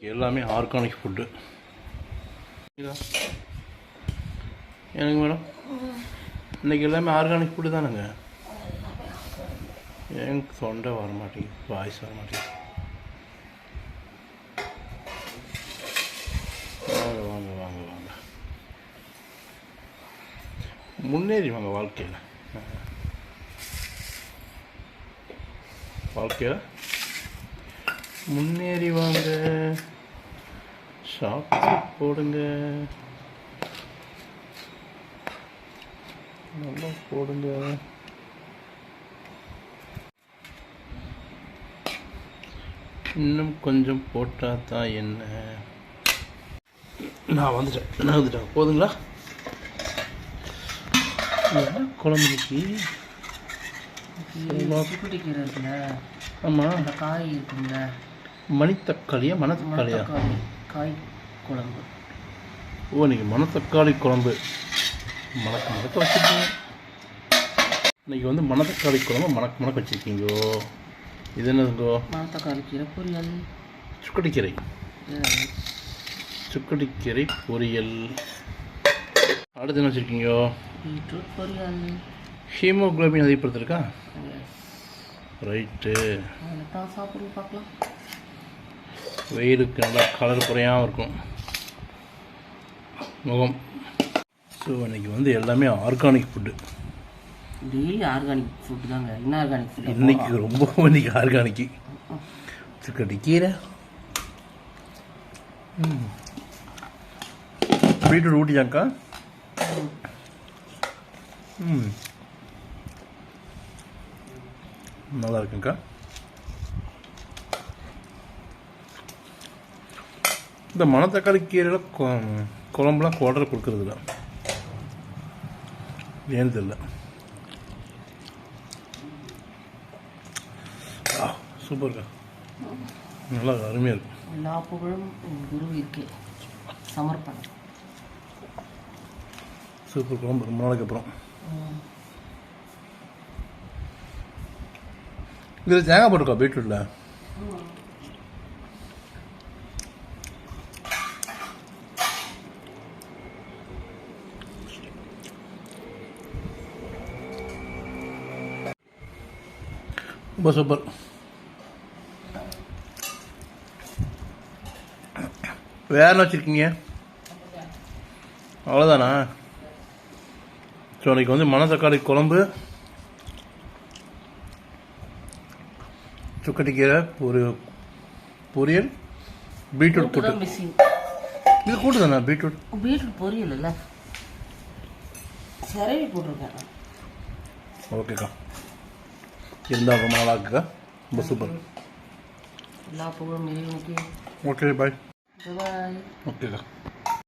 எல்லாமே organic food எனக்கு madam இன்னைக்கு எல்லாமே ஆர்கானிக் ஃபுட்டு தானேங்க. எனக்கு தொண்டை வர மாட்டேங்குது வாய்ஸ் வர மாட்டேங்குது வாங்க வாங்க வாங்க வாங்க. முன்னேறி வாங்க வாழ்க்கையில். வாழ்க்கையில்? முன்னேறி வாங்க. சாப்பிட்டு போடுங்க. நல்லா போடுங்க. இன்னும் கொஞ்சம் போட்டால் தான் என்ன? நான் வந்துட்டேன். நான் வந்துட்டேன். போதுங்களா? என்ன குழம்புக்கு ஆமாம் அந்த காய் இருக்குல்ல மணித்தக்காளியா மணத்தக்காளியா? மணத்தக்காளி காய் குழம்பு. ஓ நீங்கள் மணத்தக்காளி குழம்பு. மணக்க மணக்க வச்சுருக்கீங்க. இன்னைக்கு வந்து மணத்தக்காளி குழம்பு மணக்க மணக்க வச்சுருக்கீங்கோ. இது என்னதுங்கோ? மணத்தக்காளி கீரை பொரியல். சுக்கடிக்கீரை. சுக்கடிக்கீரை பொரியல். அடுத்து என்ன வச்சுருக்கீங்கோ? பீட்ரூட் பொரியல். ஹீமோகுளோபின் அதிகப்படுத்திருக்கா. ரைட்டு. சாப்பிடுங்க பார்க்கலாம். வெயிலுக்கு நல்லா கலர் குறையாமல் இருக்கும். முகம். ஸோ இன்னைக்கு வந்து எல்லாமே organic food daily organic food தாங்க. என்ன ஆர்கானிக் ஃபுட் இன்னைக்கு ரொம்ப இன்னைக்கு ஆர்கானிக்கு சிக்கடி கீரை. பீட்ரூட் ஊட்டியாக்கா? ம். நல்லா இருக்குங்கக்கா இந்த மணத்தக்காளி கீரையில் குழம்புலாம் குடல் கொடுக்கறதில்ல. ஏன்னு தெரியல. சூப்பர்க்கா நல்லா அருமையாக இருக்கும் எல்லா புகழும் உன் குருவிற்கு. சமர்ப்பணம். சூப்பர் குழம்பு ரொம்ப நாளைக்கு அப்புறம். இதில் தேங்காய் போட்டுக்கா பீட்ரூட்டில் ரொம்ப சூப்பர். வேற என்ன வச்சுருக்கீங்க? அவ்வளோதானா ஸோ இன்னைக்கு வந்து மணத்தக்காளி குழம்பு சுக்கட்டிக்கீரை ஒரு பொரியல் பீட்ரூட் கூட்டு. இது கூட்டு தானே பீட்ரூட் பீட்ரூட் பொரியல் இல்லை. சிறவி போட்டிருக்கேன். ஓகேக்கா. இருந்தால் ரொம்ப நல்லா இருக்குக்கா ரொம்ப சூப்பர். எல்லா புகழும் இறைவனுக்கு ஓகே. பாய் பாய் ஓகேக்கா